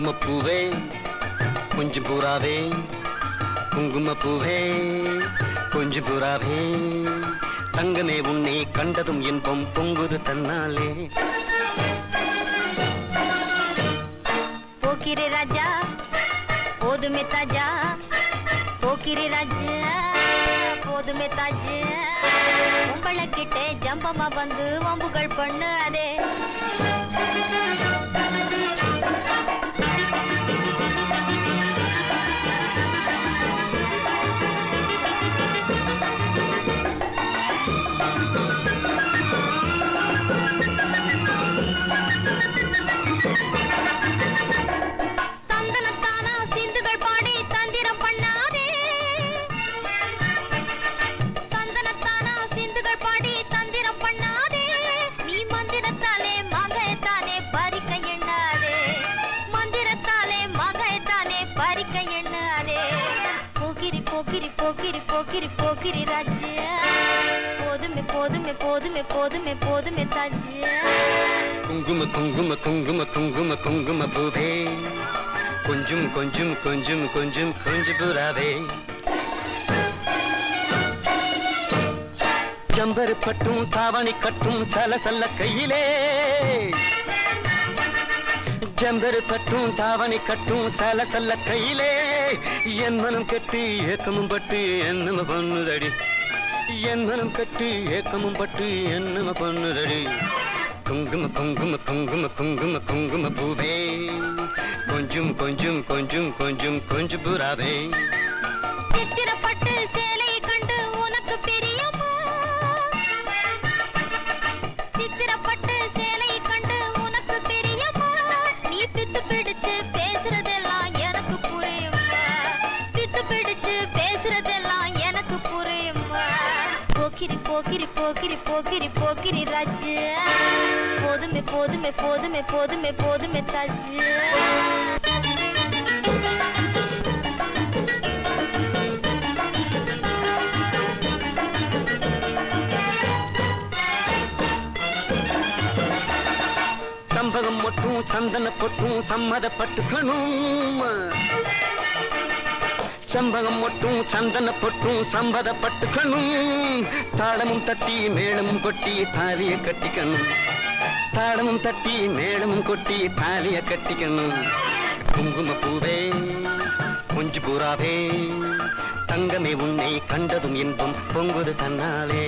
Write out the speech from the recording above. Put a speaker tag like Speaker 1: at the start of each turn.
Speaker 1: குங்குமப்பூவே கொஞ்சம் பூராவே. குங்குமப்பூவே கொஞ்சம் பூராவே. தங்கமே உன்னை கண்டதும் இன்பம் பொங்குது தன்னாலே.
Speaker 2: போக்கிரே ராஜா போதுமே தாஜா. போக்கிரே ராஜா போதுமே தாஜா. உங்களை கிட்டே ஜம்பமா வந்து வம்புகள் பண்ணு அதே போக்கிரி போக்கிரி போக்கிரி போக்கிரி போக்கிரி ராஜ்யா போதுமே போதுமே போதுமே போதுமே போதுமே தாஜ்யா
Speaker 1: குங்கும குங்கும குங்கும குங்கும குங்கும பூவே. கொஞ்சம் கொஞ்சம் கொஞ்சம் கொஞ்சம் கொஞ்சம் புறாவே ஜம்பரு பட்டும் தாவணி கட்டும் சல சல்ல கையிலே. ஜம்பரு பற்றும் தாவணி கட்டும் சல சல்ல கையிலே. என் மனம் கட்டி ஏக்கமும் பட்டு என்னம பண்ணுதடி. என் மனம் கட்டி ஏக்கமும் பட்டு என்னம பண்ணுதடி. குங்கும குங்கும குங்கும குங்கும குங்கும பூவே. கொஞ்சம் கொஞ்சம் கொஞ்சம் கொஞ்சம் கொஞ்சம் புறாவே.
Speaker 2: பேசுறதெல்லாம் எனக்கு புரியுமா? போக்கிரி போக்கிரி போக்கிரி போக்கிரி போக்கிரி ராஜு போதுமே போதுமே போதுமே போதுமே போதுமே தாஜு
Speaker 1: சம்பகம் மட்டும் சந்தன பொட்டும் சம்மதப்பட்டுக்கணும். செம்பகம் மட்டும் சந்தன பொட்டும் சம்பத பட்டுக்கணும் தாளமும் தட்டி மேளமும் கொட்டி தாலிய கட்டிக்கணும். தாளமும் தட்டி மேளமும் கொட்டி தாலிய கட்டிக்கணும். குங்கும பூவே கொஞ்சு பூராவே தங்கமே உன்னை கண்டதும் இன்பம் பொங்குது தன்னாலே.